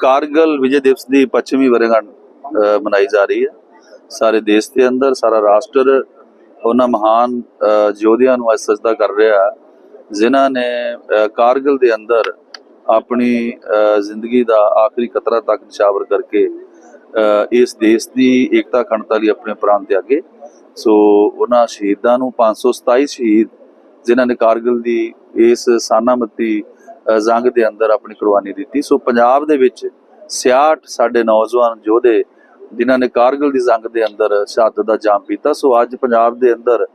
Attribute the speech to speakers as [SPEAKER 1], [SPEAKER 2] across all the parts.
[SPEAKER 1] ਕਾਰਗਲ ਵਿਜੇ ਦਿਵਸ ਦੀ ਪੱਛਮੀ ਵਰ੍ਹੇਗੰਢ ਮਨਾਈ ਜਾ ਰਹੀ ਹੈ। ਸਾਰੇ ਦੇਸ਼ ਦੇ ਅੰਦਰ ਸਾਰਾ ਰਾਸ਼ਟਰ ਉਹਨਾਂ ਮਹਾਨ ਯੋਧਿਆਂ ਨੂੰ ਅੱਜ ਸਜਦਾ ਕਰ ਰਿਹਾ ਹੈ ਜਿਨ੍ਹਾਂ ਨੇ ਅ, ਕਾਰਗਲ ਦੇ ਅੰਦਰ ਆਪਣੀ ਅ, ਜ਼ਿੰਦਗੀ ਦਾ ਆਖਰੀ ਕਤਰਾ ਤੱਕ ਨਿਸ਼ਾਵਰ ਕਰਕੇ ਅ, ਇਸ ਦੇਸ਼ ਦੀ ਏਕਤਾ ਅਖੰਡਤਾ ਲਈ ਆਪਣੇ ਪ੍ਰਾਣ ਤਿਆਗੇ। ਸੋ ਉਹਨਾਂ ਸ਼ਹੀਦਾਂ ਨੂੰ 527 ਸ਼ਹੀਦ ਜਿਨ੍ਹਾਂ ਨੇ ਕਾਰਗਿਲ ਦੀ ਇਸ ਸਾਨਾਮਤੀ ਜੰਗ ਦੇ ਅੰਦਰ ਆਪਣੀ ਕੁਰਬਾਨੀ ਦਿੱਤੀ। ਸੋ ਪੰਜਾਬ ਦੇ ਵਿੱਚ 66 ਸਾਡੇ ਨੌਜਵਾਨ ਯੋਧੇ ਜਿਨ੍ਹਾਂ ਨੇ ਕਾਰਗਿਲ ਦੀ ਜੰਗ ਦੇ ਅੰਦਰ ਸ਼ਹਾਦਤ ਦਾ ਜਾਮ ਪੀਤਾ। ਸੋ ਅੱਜ ਪੰਜਾਬ ਦੇ ਅੰਦਰ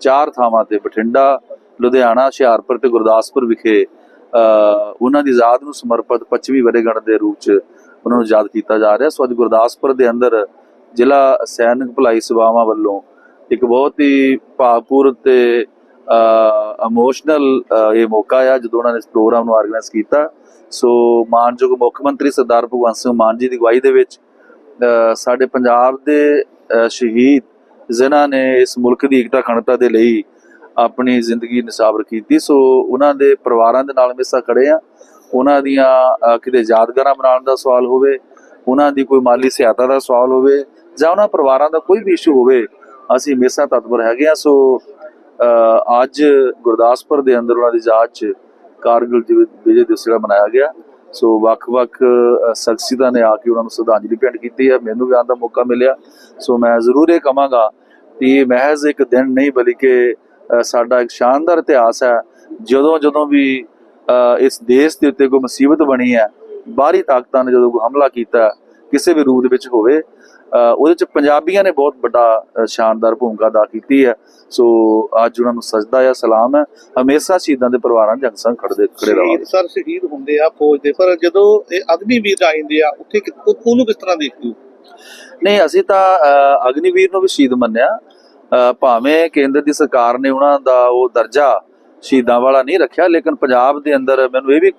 [SPEAKER 1] ਚਾਰ ਥਾਵਾਂ ਤੇ ਬਠਿੰਡਾ ਲੁਧਿਆਣਾ ਹੁਸ਼ਿਆਰਪੁਰ ਤੇ ਗੁਰਦਾਸਪੁਰ ਵਿਖੇ ਅ, ਉਹਨਾਂ ਦੀ ਯਾਦ ਨੂੰ ਸਮਰਪਿਤ ਪੱਛਮੀ ਵਰੇਗੰਢ ਦੇ ਰੂਪ 'ਚ ਉਹਨਾਂ ਨੂੰ ਯਾਦ ਕੀਤਾ ਜਾ ਰਿਹਾ। ਸੋ ਅੱਜ ਗੁਰਦਾਸਪੁਰ ਦੇ ਅੰਦਰ ਜ਼ਿਲ੍ਹਾ ਸੈਨਿਕ ਭਲਾਈ ਸੇਵਾਵਾਂ ਵੱਲੋਂ ਇੱਕ ਬਹੁਤ ਹੀ ਭਾਵਪੂਰਤ ਤੇ ਇਮੋਸ਼ਨਲ ਇਹ ਮੌਕਾ ਆ ਜਦੋਂ ਉਹਨਾਂ ਨੇ ਇਸ ਪ੍ਰੋਗਰਾਮ ਨੂੰ ਆਰਗੇਨਾਈਜ਼ ਕੀਤਾ। ਸੋ ਮਾਨਯੋਗ ਮੁੱਖ ਮੰਤਰੀ ਸਰਦਾਰ ਭਗਵੰਤ ਸਿੰਘ ਮਾਨ ਜੀ ਦੀ ਅਗਵਾਈ ਦੇ ਵਿੱਚ ਸਾਡੇ ਪੰਜਾਬ ਦੇ ਸ਼ਹੀਦ ਜਿਨ੍ਹਾਂ ਨੇ ਇਸ ਮੁਲਕ ਦੀ ਏਕਤਾ, ਅਖੰਡਤਾ ਦੇ ਲਈ ਆਪਣੀ ਜ਼ਿੰਦਗੀ ਨਿਸਾਬਰ ਕੀਤੀ। ਸੋ ਉਹਨਾਂ ਦੇ ਪਰਿਵਾਰਾਂ ਦੇ ਨਾਲ ਹਮੇਸ਼ਾ ਖੜੇ ਆ। ਉਹਨਾਂ ਦੀਆਂ ਕਿਤੇ ਯਾਦਗਾਰਾਂ ਬਣਾਉਣ ਦਾ ਸਵਾਲ ਹੋਵੇ, ਉਹਨਾਂ ਦੀ ਕੋਈ ਮਾਲੀ ਸਹਾਇਤਾ ਦਾ ਸਵਾਲ ਹੋਵੇ ਜਾਂ ਉਹਨਾਂ ਪਰਿਵਾਰਾਂ ਦਾ ਕੋਈ ਵੀ ਇਸ਼ੂ ਹੋਵੇ, ਅਸੀਂ ਹਮੇਸ਼ਾ ਤਤਪਰ ਹੈਗੇ ਆ। ਸੋ ਅੱਜ ਗੁਰਦਾਸਪੁਰ ਦੇ ਅੰਦਰ ਉਹਨਾਂ ਦੀ ਯਾਦ 'ਚ ਕਾਰਗਿਲ ਵਿਜੇ ਦਿਵਸ ਜਿਹੜਾ ਮਨਾਇਆ ਗਿਆ। ਸੋ ਵੱਖ-ਵੱਖ ਸ਼ਖਸੀਅਤਾਂ ਨੇ ਆ ਕੇ ਉਹਨਾਂ ਨੂੰ ਸ਼ਰਧਾਂਜਲੀ ਭੇਂਟ ਕੀਤੀ ਹੈ। ਮੈਨੂੰ ਵੀ ਆਉਣ ਦਾ ਮੌਕਾ ਮਿਲਿਆ। ਸੋ ਮੈਂ ਜ਼ਰੂਰ ਇਹ ਕਹਾਂਗਾ ਕਿ ਇਹ ਮਹਿਜ਼ ਇੱਕ ਦਿਨ ਨਹੀਂ, ਬਲਕਿ ਸਾਡਾ ਇੱਕ ਸ਼ਾਨਦਾਰ ਇਤਿਹਾਸ ਹੈ। ਜਦੋਂ ਜਦੋਂ ਵੀ ਇਸ ਦੇਸ਼ ਦੇ ਉੱਤੇ ਕੋਈ ਮੁਸੀਬਤ ਬਣੀ ਹੈ, ਬਾਹਰੀ ਤਾਕਤਾਂ ਨੇ ਜਦੋਂ ਕੋਈ ਹਮਲਾ ਕੀਤਾ ਕਿਸੇ ਵੀ ਰੂਪ ਦੇ ਵਿੱਚ ਹੋਵੇ ਉਹਦੇ ਚ ਪੰਜਾਬੀਆਂ ਨੇ ਬਹੁਤ ਵੱਡਾ ਸ਼ਾਨਦਾਰ ਭੂਮਿਕਾ ਅਦਾ ਕੀਤੀ ਹੈ। ਸੋ ਅੱਜ ਉਹਨਾਂ ਨੂੰ ਸਜਦਾ ਹੈ ਸਲਾਮ ਹੈ। ਹਮੇਸ਼ਾ ਸ਼ਹੀਦਾਂ ਦੇ ਪਰਿਵਾਰਾਂ ਦੇ ਅੰਗ ਖੜਦੇ ਖੜੇ
[SPEAKER 2] ਸ਼ਹੀਦ ਸਰ ਸ਼ਹੀਦ ਹੁੰਦੇ ਆ ਫੌਜ ਦੇ ਪਰ ਜਦੋਂ ਇਹ ਅਗਨੀ ਵੀਰ ਆ ਜਾਂਦੇ ਆ ਉੱਥੇ ਉਹਨੂੰ ਕਿਸ ਤਰ੍ਹਾਂ ਦੇਖਦੇ ਹੋ?
[SPEAKER 1] ਨਹੀਂ ਅਸੀਂ ਤਾਂ ਅਗਨੀਵੀਰ ਨੂੰ ਵੀ ਸ਼ਹੀਦ ਮੰਨਿਆ। ਭਾਵੇਂ ਕੇਂਦਰ ਦੀ ਸਰਕਾਰ ਨੇ ਉਹਨਾਂ ਦਾ ਉਹ ਦਰਜਾ ਸ਼ਹੀਦਾਂ ਵਾਲਾ ਨਹੀਂ ਰੱਖਿਆ ਲੇਕਿਨ ਪੰਜਾਬ ਦੇ ਅੰਦਰ ਮੈਨੂੰ ਇਹ ਵੀ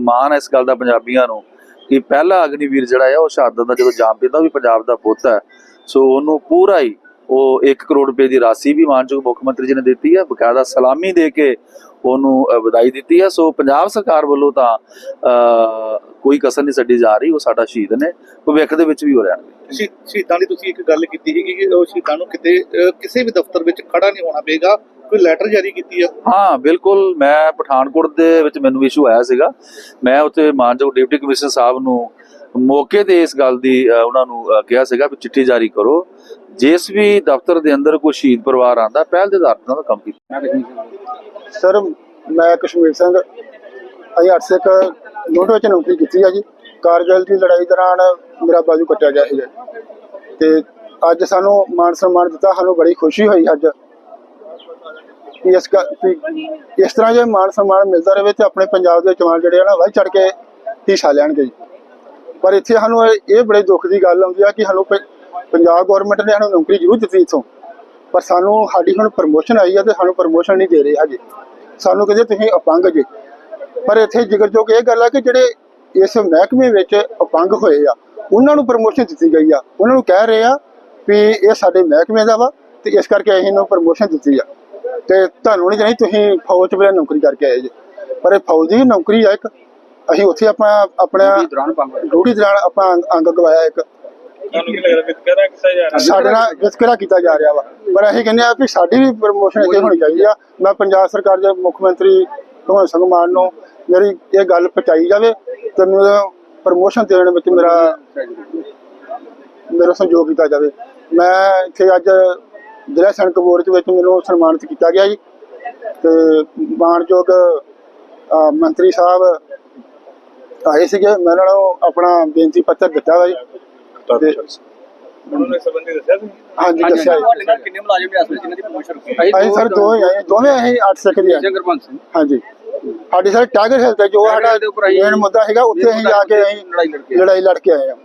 [SPEAKER 1] ਮਾਣ ਹੈ ਇਸ ਗੱਲ ਦਾ ਪੰਜਾਬੀਆਂ ਨੂੰ ਕਿ ਪਹਿਲਾ ਅਗਨੀਵੀਰ ਜਿਹੜਾ ਹੈ ਉਹ ਸ਼ਹਾਦਤ ਦਾ ਜਦੋਂ ਜਾਮ ਪੀਂਦਾ, ਉਹ ਵੀ ਪੰਜਾਬ ਦਾ ਪੁੱਤ ਹੈ। ਸੋ ਉਹਨੂੰ ਪੂਰਾ ਹੀ ਉਹ 1 ਕਰੋੜ ਰੁਪਏ ਦੀ ਰਾਸ਼ੀ ਵੀ ਮਾਨਯੋਗ ਮੁੱਖ ਮੰਤਰੀ ਜੀ ਨੇ ਦਿੱਤੀ ਹੈ। ਬਕਾਇਦਾ ਸਲਾਮੀ ਦੇ ਕੇ ਉਹਨੂੰ ਵਧਾਈ ਦਿੱਤੀ ਹੈ। ਸੋ ਪੰਜਾਬ ਸਰਕਾਰ ਵੱਲੋਂ ਤਾਂ ਕੋਈ ਕਸਰ ਨਹੀਂ ਛੱਡੀ ਜਾ ਰਹੀ। ਉਹ ਸਾਡਾ ਸ਼ਹੀਦ ਨੇ। ਭਵਿੱਖ ਦੇ ਵਿੱਚ ਵੀ ਹੋ ਰਹਿਣਗੇ
[SPEAKER 2] ਸ਼ਹੀਦਾਂ ਦੀ ਤੁਸੀਂ ਇੱਕ ਗੱਲ ਕੀਤੀ ਸੀ ਕਿ ਉਹ ਸ਼ਹੀਦਾਂ ਨੂੰ ਕਿਤੇ ਕਿਸੇ ਵੀ ਦਫ਼ਤਰ ਵਿੱਚ ਖੜਾ ਨਹੀਂ ਹੋਣਾ ਪਏਗਾ। ਕੋਈ ਲੈਟਰ ਜਾਰੀ ਕੀਤੀ ਆ?
[SPEAKER 1] ਹਾਂ ਬਿਲਕੁਲ। ਮੈਂ ਪਠਾਨਕੋਟ ਦੇ ਵਿੱਚ ਮੈਨੂੰ ਇਸ਼ੂ ਆਇਆ ਸੀਗਾ। ਮੈਂ ਉੱਥੇ ਮਾਨਯੋਗ ਡਿਪਟੀ ਕਮਿਸ਼ਨਰ ਸਾਹਿਬ ਨੂੰ ਮੌਕੇ ਤੇ ਇਸ ਗੱਲ ਦੀ ਉਹਨਾਂ ਨੂੰ ਕਿਹਾ ਸੀਗਾ ਵੀ ਚਿੱਠੀ ਜਾਰੀ ਕਰੋ। ਜਿਸ ਵੀ ਦਫ਼ਤਰ ਦੇ ਅੰਦਰ ਕੋਈ ਸ਼ਹੀਦ ਪਰਿਵਾਰ ਆਂਦਾ ਪਹਿਲ ਦੇ ਆਧਾਰ ਤੇ ਉਹਨਾਂ ਦਾ ਕੰਮ ਕੀਤਾ।
[SPEAKER 3] ਸਰ ਮੈਂ ਕਸ਼ਮੀਰ ਸਿੰਘ ਅਸੀਂ 8 ਸਿੱਖ ਯੂਨਿਟ ਵਿੱਚ ਨੌਕਰੀ ਕੀਤੀ ਹੈ ਜੀ। ਕਾਰਗਿਲ ਦੀ ਲੜਾਈ ਦੌਰਾਨ ਮੇਰਾ ਬਾਜੂ ਕੱਟਿਆ ਗਿਆ ਸੀ ਤੇ ਅੱਜ ਸਾਨੂੰ ਮਾਨ ਸਨਮਾਨ ਦਿੱਤਾ ਸਾਨੂੰ ਬੜੀ ਖੁਸ਼ੀ ਹੋਈ ਅੱਜ। ਕਿ ਇਸ ਗ- ਕਿ ਇਸ ਤਰ੍ਹਾਂ ਜੇ ਮਾਨ ਸਨਮਾਨ ਮਿਲਦਾ ਰਹੇ ਤੇ ਆਪਣੇ ਪੰਜਾਬ ਦੇ ਜਵਾਨ ਜਿਹੜੇ ਆ ਨਾ ਵੱਧ ਚੜ ਕੇ ਹਿੱਸਾ ਲੈਣਗੇ ਜੀ। ਪਰ ਇੱਥੇ ਸਾਨੂੰ ਇਹ ਬੜੇ ਦੁੱਖ ਦੀ ਗੱਲ ਆਉਂਦੀ ਆ ਕਿ ਸਾਨੂੰ ਪੰਜਾਬ ਗਵਰਨਮੈਂਟ ਨੇ ਸਾਨੂੰ ਨੌਕਰੀ ਜ਼ਰੂਰ ਦਿੱਤੀ ਇੱਥੋਂ। ਪਰ ਸਾਨੂੰ ਸਾਡੀ ਹੁਣ ਪ੍ਰਮੋਸ਼ਨ ਆਈ ਆ ਤੇ ਸਾਨੂੰ ਪ੍ਰਮੋਸ਼ਨ ਨਹੀਂ ਦੇ ਰਹੇ ਹਜੇ ਸਾਨੂੰ ਕਹਿੰਦੇ ਤੁਸੀਂ ਅਪੰਗ ਜੇ। ਪਰ ਇੱਥੇ ਜ਼ਿਕਰਯੋਗ ਇਹ ਗੱਲ ਆ ਕਿ ਜਿਹੜੇ ਇਸ ਮਹਿਕਮੇ ਵਿੱਚ ਅਪੰਗ ਹੋਏ ਆ, ਉਹਨਾਂ ਨੂੰ ਪ੍ਰਮੋਸ਼ਨ ਦਿੱਤੀ ਗਈ ਆ। ਉਹਨਾਂ ਨੂੰ ਕਹਿ ਰਹੇ ਆ ਵੀ ਇਹ ਸਾਡੇ ਮਹਿਕਮੇ ਦਾ ਵਾ ਤੇ ਇਸ ਕਰਕੇ ਅਸੀਂ ਇਹਨੂੰ ਪ੍ਰਮੋਸ਼ਨ ਦਿੱਤੀ ਆ। ਤੇ ਤੁਹਾਨੂੰ ਨਹੀਂ ਜਾਣੀ ਤੁਸੀਂ ਫੌਜ 'ਚ ਵੀ ਨੌਕਰੀ ਕਰਕੇ ਆਏ ਜੇ। ਪਰ ਇਹ ਫੌਜ ਦੀ ਨੌਕਰੀ ਆ ਇੱਕ। ਅਸੀਂ ਉੱਥੇ ਆਪਾਂ ਆਪਣਾ ਡਿਊਟੀ ਦੌਰਾਨ ਆਪਾਂ ਅੰਗ- ਗਵਾਇਆ ਇੱਕ।
[SPEAKER 2] ਕੀ
[SPEAKER 3] ਸਾਡੇ ਨਾਲ ਵਿਤਕਰਾ ਕੀਤਾ ਜਾ ਰਿਹਾ ਵਾ। ਪਰ ਅਸੀਂ ਕਹਿੰਦੇ ਆ ਵੀ ਸਾਡੀ ਵੀ ਪ੍ਰਮੋਸ਼ਨ ਇੱਥੇ ਹੋਣੀ ਚਾਹੀਦੀ ਆ। ਮੈਂ ਪੰਜਾਬ ਸਰਕਾਰ ਦੇ ਮੁੱਖ ਮੰਤਰੀ ਭਗਵੰਤ ਸਿੰਘ ਮਾਨ ਨੂੰ ਮੇਰੀ ਇਹ ਗੱਲ ਪਹੁੰਚਾਈ ਜਾਵੇ ਤੇ ਮੈਨੂੰ ਪ੍ਰਮੋਸ਼ਨ ਦੇਣ ਵਿੱਚ ਮੇਰਾ ਮੇਰਾ ਸਹਿਯੋਗ ਕੀਤਾ ਜਾਵੇ। ਮੈਂ ਇੱਥੇ ਅੱਜ ਜ਼ਿਲ੍ਹਾ ਸੈਨਿਕ ਬੋਰਡ ਦੇ ਵਿੱਚ ਮੈਨੂੰ ਸਨਮਾਨਿਤ ਕੀਤਾ ਗਿਆ ਜੀ। ਤੇ ਮਾਨਯੋਗ ਮੰਤਰੀ ਸਾਹਿਬ ਆਏ ਸੀਗੇ। ਮੈਂ ਉਹਨਾਂ ਨੂੰ ਆਪਣਾ ਬੇਨਤੀ ਪੱਤਰ ਦਿੱਤਾ ਵਾ ਜੀ। ਤੇ
[SPEAKER 2] ਉਹਨਾਂ ਨੇ ਸੰਬੰਧੀ ਦੱਸਿਆ ਸੀ?
[SPEAKER 3] ਹਾਂਜੀ ਦੱਸਿਆ ਜੀ।
[SPEAKER 4] ਕਿੰਨੇ ਮੁਲਾਜ਼ਮ ਨੇ ਅਸਲ ਜਿਨ੍ਹਾਂ ਦੀ ਪ੍ਰਮੋਸ਼ਨ ਹੋਈ?
[SPEAKER 3] ਅਸੀਂ ਸਰ ਦੋਵੇਂ ਆਏ ਦੋਵੇਂ ਅਸੀਂ 8 ਸਿੱਖ ਦੇ ਆ। ਹਾਂਜੀ। ਸਾਡੀ ਸਰ ਟਾਈਗਰ ਹਿੱਲ ਤੇ ਜੋ ਸਾਡਾ ਮੇਨ ਮੁੱਦਾ ਹੈਗਾ ਉੱਥੇ ਅਸੀਂ ਜਾ ਕੇ ਅਸੀਂ
[SPEAKER 4] ਲੜਾਈ ਲੜ ਕੇ
[SPEAKER 3] ਲੜਾਈ ਲੜ ਕੇ ਆਏ ਆ।